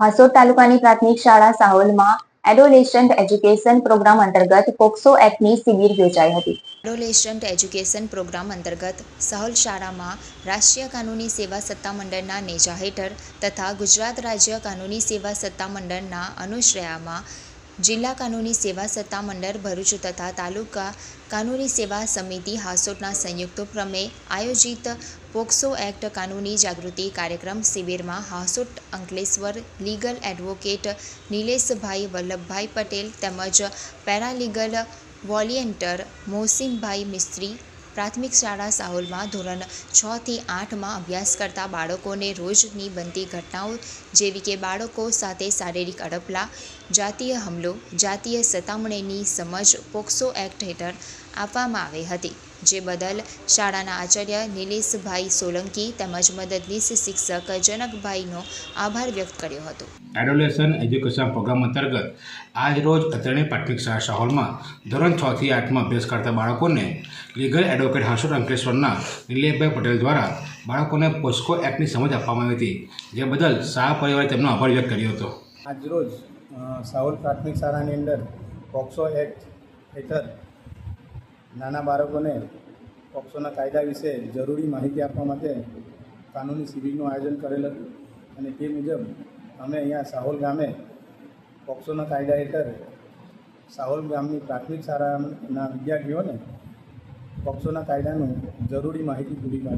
હાસોદ તાલુકાની પ્રાથમિક શાળા સાહોલમાં એડોલેશન્ટ એજ્યુકેશન પ્રોગ્રામ અંતર્ગત પોક્સો એક્ટની શિબિર યોજાઈ હતી. એડોલેશન્ટ એજ્યુકેશન પ્રોગ્રામ અંતર્ગત સહલ શાળામાં રાષ્ટ્રીય કાનૂની સેવા સત્તામંડળના નેજા હેઠળ તથા ગુજરાત રાજ્ય કાનૂની સેવા સત્તામંડળના અનુશ્રયામાં જિલ્લા કાનૂની સેવા સત્તા મંડળ ભરૂચ તથા તાલુકા કાનૂની સેવા સમિતિ હાસોટના સંયુક્ત ઉપક્રમે આયોજિત પોક્સો એક્ટ કાનૂની જાગૃતિ કાર્યક્રમ શિબિરમાં હાસોટ અંકલેશ્વર લીગલ એડવોકેટ નિલેશભાઈ વલ્લભભાઈ પટેલ તેમજ પેરાલીગલ વોલિયન્ટર મોહસિનભાઈ મિસ્ત્રી પ્રાથમિક શાળા સાહોલમાં ધોરણ છ થી આઠમાં અભ્યાસ કરતા બાળકોને રોજની બનતી ઘટનાઓ જેવી કે બાળકો સાથે શારીરિક અડપલા, જાતીય હમલો, જાતીય સતામણીની સમજ પોક્સો એક્ટ હેઠળ આપવામાં આવી હતી. જે બદલ શાળાના આચાર્ય નિલેશભાઈ સોલંકી તેમજ મદદનીશ શિક્ષક જનકભાઈનો આભાર વ્યક્ત કર્યો હતો. એડોલેશન એજ્યુકેશન પ્રોગ્રામ અંતર્ગત આજ રોજ અત્રેની પ્રાથમિક શાળા હોલમાં ધોરણ છ થી આઠમાં અભ્યાસ કરતા બાળકોને લીગલ એડવોકેટ હર્ષદ અંકલેશ્વરના નિલેશભાઈ પટેલ દ્વારા બાળકોને પોસ્કો એક્ટની સમજ આપવામાં આવી હતી જે બદલ શાળા પરિવારે તેમનો આભાર વ્યક્ત કર્યો હતો. આજરોજ અ, સાહોલ પ્રાથમિક શાળાની અંદર પોક્સો એક્ટ હેઠળ નાના બાળકોને પોક્સોના કાયદા વિશે જરૂરી માહિતી આપવા માટે કાનૂની શિબિરનું આયોજન કરેલ હતું. અને તે મુજબ અમે અહીંયા સાહોલ ગામે પોક્સોના કાયદા હેઠળ સાહોલ ગામની પ્રાથમિક શાળાના વિદ્યાર્થીઓને પોક્સોના કાયદાનું જરૂરી માહિતી પૂરી પાડી.